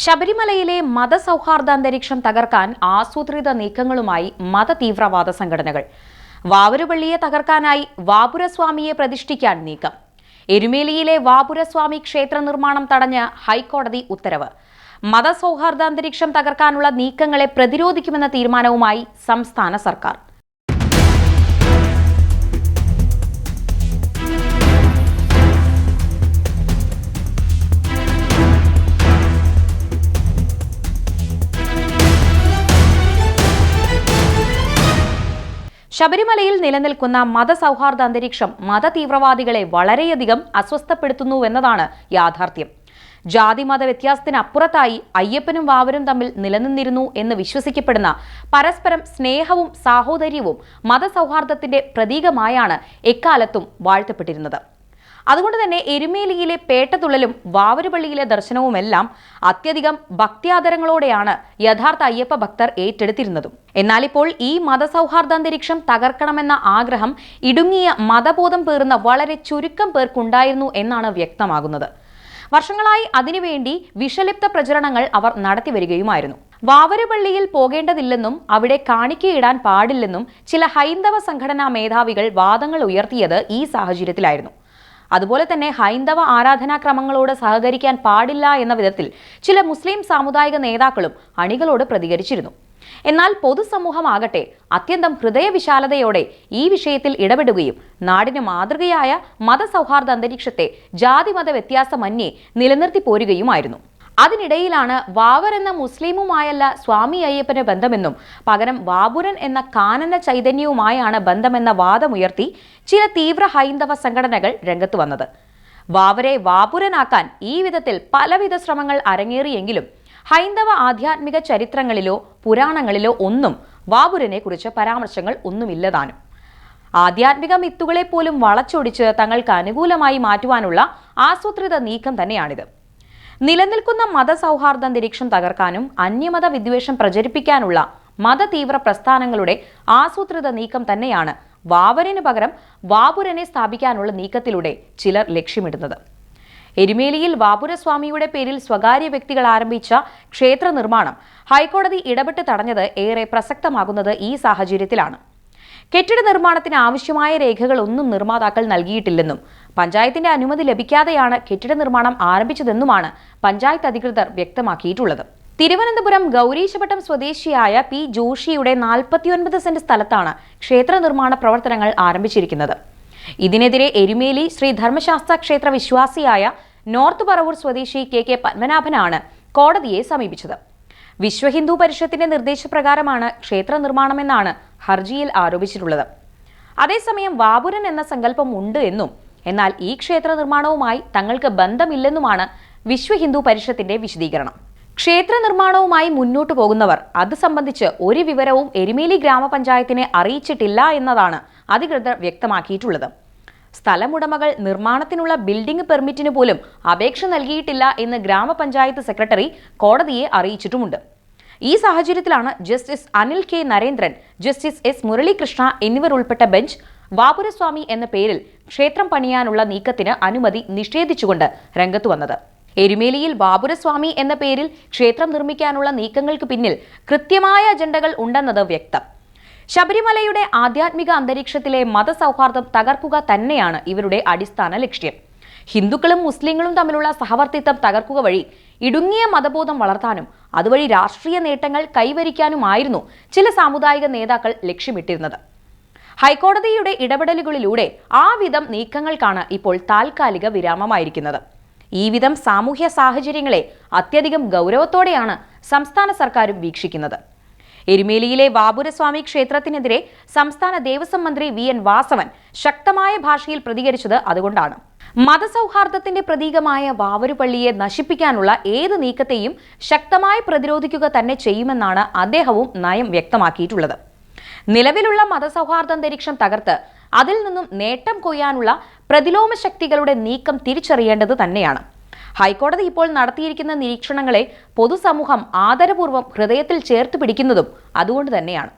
ശബരിമലയിലെ മതസൗഹാർദ്ദ അന്തരീക്ഷം തകർക്കാൻ ആസൂത്രിത നീക്കങ്ങളുമായി മതതീവ്രവാദ സംഘടനകൾ. വാവരുപള്ളിയെ തകർക്കാനായി വാപുരസ്വാമിയെ പ്രതിഷ്ഠിക്കാൻ നീക്കം. എരുമേലിയിലെ വാപുരസ്വാമി ക്ഷേത്ര നിർമ്മാണം തടഞ്ഞ് ഹൈക്കോടതി ഉത്തരവ്. മതസൗഹാർദ്ദ അന്തരീക്ഷം തകർക്കാനുള്ള നീക്കങ്ങളെ പ്രതിരോധിക്കുമെന്ന തീരുമാനവുമായി സംസ്ഥാന സർക്കാർ. ശബരിമലയിൽ നിലനിൽക്കുന്ന മതസൗഹാർദ്ദ അന്തരീക്ഷം മതതീവ്രവാദികളെ വളരെയധികം അസ്വസ്ഥപ്പെടുത്തുന്നുവെന്നതാണ് യാഥാർത്ഥ്യം. ജാതി മത വ്യത്യാസത്തിനപ്പുറത്തായി അയ്യപ്പനും വാവരും തമ്മിൽ നിലനിന്നിരുന്നു എന്ന് വിശ്വസിക്കപ്പെടുന്ന പരസ്പരം സ്നേഹവും സാഹോദര്യവും മതസൗഹാർദ്ദത്തിന്റെ പ്രതീകമായാണ് എക്കാലത്തും വാഴ്ത്തപ്പെട്ടിരുന്നത്. അതുകൊണ്ട് തന്നെ എരുമേലിയിലെ പേട്ടതുള്ളലും വാവരുപള്ളിയിലെ ദർശനവുമെല്ലാം അത്യധികം ഭക്ത്യാദരങ്ങളോടെയാണ് യഥാർത്ഥ അയ്യപ്പ ഭക്തർ ഏറ്റെടുത്തിരുന്നതും. എന്നാൽ ഇപ്പോൾ ഈ മതസൗഹാർദ്ദ അന്തരീക്ഷം തകർക്കണമെന്ന ആഗ്രഹം ഇടുങ്ങിയ മതബോധം പേറുന്ന വളരെ ചുരുക്കം പേർക്കുണ്ടായിരുന്നു എന്നാണ് വ്യക്തമാകുന്നത്. വർഷങ്ങളായി അതിനുവേണ്ടി വിഷലിപ്ത പ്രചരണങ്ങൾ അവർ നടത്തിവരികയുമായിരുന്നു. വാവരുപള്ളിയിൽ പോകേണ്ടതില്ലെന്നും അവിടെ കാണിക്കയിടാൻ പാടില്ലെന്നും ചില ഹൈന്ദവ സംഘടനാ മേധാവികൾ വാദങ്ങൾ ഉയർത്തിയത് ഈ സാഹചര്യത്തിലായിരുന്നു. അതുപോലെ തന്നെ ഹൈന്ദവ ആരാധനാക്രമങ്ങളോട് സഹകരിക്കാൻ പാടില്ല എന്ന വിധത്തിൽ ചില മുസ്ലിം സാമുദായിക നേതാക്കളും അണികളോട് പ്രതികരിച്ചിരുന്നു. എന്നാൽ പൊതുസമൂഹമാകട്ടെ അത്യന്തം ഹൃദയവിശാലതയോടെ ഈ വിഷയത്തിൽ ഇടപെടുകയും നാടിന് മാതൃകയായ മതസൗഹാർദ്ദ അന്തരീക്ഷത്തെ ജാതിമത വ്യത്യാസമന്യേ നിലനിർത്തി പോരുകയുമായിരുന്നു. അതിനിടയിലാണ് വാവർ എന്ന മുസ്ലിമുമായല്ല സ്വാമി അയ്യപ്പന് ബന്ധമെന്നും പകരം വാബുരൻ എന്ന കാനന ചൈതന്യവുമായാണ് ബന്ധമെന്ന വാദമുയർത്തി ചില തീവ്ര ഹൈന്ദവ സംഘടനകൾ രംഗത്ത് വന്നത്. വാവരെ വാപുരനാക്കാൻ ഈ വിധത്തിൽ പലവിധ ശ്രമങ്ങൾ അരങ്ങേറിയെങ്കിലും ഹൈന്ദവ ആധ്യാത്മിക ചരിത്രങ്ങളിലോ പുരാണങ്ങളിലോ ഒന്നും വാപുരനെ കുറിച്ച് പരാമർശങ്ങൾ ഒന്നുമില്ലതാനും. ആധ്യാത്മിക മിത്തുകളെ പോലും വളച്ചൊടിച്ച് തങ്ങൾക്ക് അനുകൂലമായി മാറ്റുവാനുള്ള ആസൂത്രിത നീക്കം തന്നെയാണിത്. നിലനിൽക്കുന്ന മതസൗഹാർദ്ദ അന്തരീക്ഷം തകർക്കാനും അന്യമത വിദ്വേഷം പ്രചരിപ്പിക്കാനുള്ള മതതീവ്ര പ്രസ്ഥാനങ്ങളുടെ ആസൂത്രിത നീക്കം തന്നെയാണ് വാവരന് പകരം വാപുരനെ സ്ഥാപിക്കാനുള്ള നീക്കത്തിലൂടെ ചിലർ ലക്ഷ്യമിടുന്നത്. എരുമേലിയിൽ വാപുരസ്വാമിയുടെ പേരിൽ സ്വകാര്യ വ്യക്തികൾ ആരംഭിച്ച ക്ഷേത്ര നിർമ്മാണം ഹൈക്കോടതി ഇടപെട്ട് തടഞ്ഞത് ഏറെ പ്രസക്തമാകുന്നത് ഈ സാഹചര്യത്തിലാണ്. കെട്ടിട നിർമ്മാണത്തിന് ആവശ്യമായ രേഖകൾ ഒന്നും നിർമ്മാതാക്കൾ നൽകിയിട്ടില്ലെന്നും പഞ്ചായത്തിന്റെ അനുമതി ലഭിക്കാതെയാണ് കെട്ടിട നിർമ്മാണം ആരംഭിച്ചതെന്നുമാണ് പഞ്ചായത്ത് അധികൃതർ വ്യക്തമാക്കിയിട്ടുള്ളത്. തിരുവനന്തപുരം ഗൗരീശപട്ടം സ്വദേശിയായ പി ജോഷിയുടെ നാൽപ്പത്തിയൊൻപത് സെന്റ് സ്ഥലത്താണ് ക്ഷേത്ര നിർമ്മാണ പ്രവർത്തനങ്ങൾ ആരംഭിച്ചിരിക്കുന്നത്. ഇതിനെതിരെ എരുമേലി ശ്രീ ധർമ്മശാസ്ത്ര ക്ഷേത്ര വിശ്വാസിയായ നോർത്ത് പറവൂർ സ്വദേശി കെ കെ പത്മനാഭനാണ് കോടതിയെ സമീപിച്ചത്. വിശ്വഹിന്ദു പരിഷത്തിന്റെ നിർദ്ദേശപ്രകാരമാണ് ക്ഷേത്ര നിർമ്മാണമെന്നാണ് ഹർജിയിൽ ആരോപിച്ചിട്ടുള്ളത്. അതേസമയം വാപുരൻ എന്ന സങ്കല്പം ഉണ്ട് എന്നും എന്നാൽ ഈ ക്ഷേത്ര നിർമ്മാണവുമായി തങ്ങൾക്ക് ബന്ധമില്ലെന്നുമാണ് വിശ്വ ഹിന്ദു പരിഷത്തിന്റെ വിശദീകരണം. ക്ഷേത്ര നിർമ്മാണവുമായി മുന്നോട്ടു പോകുന്നവർ അത് സംബന്ധിച്ച് ഒരു വിവരവും എരുമേലി ഗ്രാമപഞ്ചായത്തിനെ അറിയിച്ചിട്ടില്ല എന്നതാണ് അധികൃതർ വ്യക്തമാക്കിയിട്ടുള്ളത്. സ്ഥലമുടമകൾ നിർമ്മാണത്തിനുള്ള ബിൽഡിംഗ് പെർമിറ്റിന് പോലും അപേക്ഷ നൽകിയിട്ടില്ല എന്ന് ഗ്രാമപഞ്ചായത്ത് സെക്രട്ടറി കോടതിയെ അറിയിച്ചിട്ടുമുണ്ട്. ഈ സാഹചര്യത്തിലാണ് justice Anil K Narendran justice S Muralikrishna എന്നിവർ ഉൾപ്പെട്ട ബെഞ്ച് വാപുരസ്വാമി എന്ന പേരിൽ ക്ഷേത്രം പണിയാനുള്ള നീക്കത്തിന് അനുമതി നിഷേധിച്ചുകൊണ്ട് രംഗത്തു വന്നത്. എരുമേലിയിൽ ബാബുരസ്വാമി എന്ന പേരിൽ ക്ഷേത്രം നിർമ്മിക്കാനുള്ള നീക്കങ്ങൾക്ക് പിന്നിൽ കൃത്യമായ അജണ്ടകൾ ഉണ്ടെന്നത് വ്യക്തം. ശബരിമലയുടെ ആധ്യാത്മിക അന്തരീക്ഷത്തിലെ മതസൗഹാർദ്ദം തകർക്കുക തന്നെയാണ് ഇവരുടെ അടിസ്ഥാന ലക്ഷ്യം. ഹിന്ദുക്കളും മുസ്ലിങ്ങളും തമ്മിലുള്ള സഹവർത്തിത്വം തകർക്കുക വഴി ഇടുങ്ങിയ മതബോധം വളർത്താനും അതുവഴി രാഷ്ട്രീയ നേട്ടങ്ങൾ കൈവരിക്കാനുമായിരുന്നു ചില സാമുദായിക നേതാക്കൾ ലക്ഷ്യമിട്ടിരുന്നത്. ഹൈക്കോടതിയുടെ ഇടപെടലുകളിലൂടെ ആ വിധം നീക്കങ്ങൾക്കാണ് ഇപ്പോൾ താൽക്കാലിക വിരാമമായിരിക്കുന്നത്. ഈ വിധം സാമൂഹ്യ സാഹചര്യങ്ങളെ അത്യധികം ഗൗരവത്തോടെയാണ് സംസ്ഥാന സർക്കാരും വീക്ഷിക്കുന്നത്. എരുമേലിയിലെ വാപുരസ്വാമി ക്ഷേത്രത്തിനെതിരെ സംസ്ഥാന ദേവസ്വം മന്ത്രി വി എൻ വാസവൻ ശക്തമായ ഭാഷയിൽ പ്രതികരിച്ചത് അതുകൊണ്ടാണ്. മതസൗഹാർദ്ദത്തിന്റെ പ്രതീകമായ വാവരുപള്ളിയെ നശിപ്പിക്കാനുള്ള ഏത് നീക്കത്തെയും ശക്തമായി പ്രതിരോധിക്കുക തന്നെ ചെയ്യുമെന്നാണ് അദ്ദേഹവും നയം വ്യക്തമാക്കിയിട്ടുള്ളത്. നിലവിലുള്ള മതസൗഹാർദ്ദാന്തരീക്ഷം തകർത്ത് അതിൽ നിന്നും നേട്ടം കൊയ്യാനുള്ള പ്രതിലോമ ശക്തികളുടെ നീക്കം തിരിച്ചറിയേണ്ടത് തന്നെയാണ്. ഹൈക്കോടതി ഇപ്പോൾ നടത്തിയിരിക്കുന്ന നിരീക്ഷണങ്ങളെ പൊതുസമൂഹം ആദരപൂർവം ഹൃദയത്തിൽ ചേർത്ത് പിടിക്കുന്നതും അതുകൊണ്ട് തന്നെയാണ്.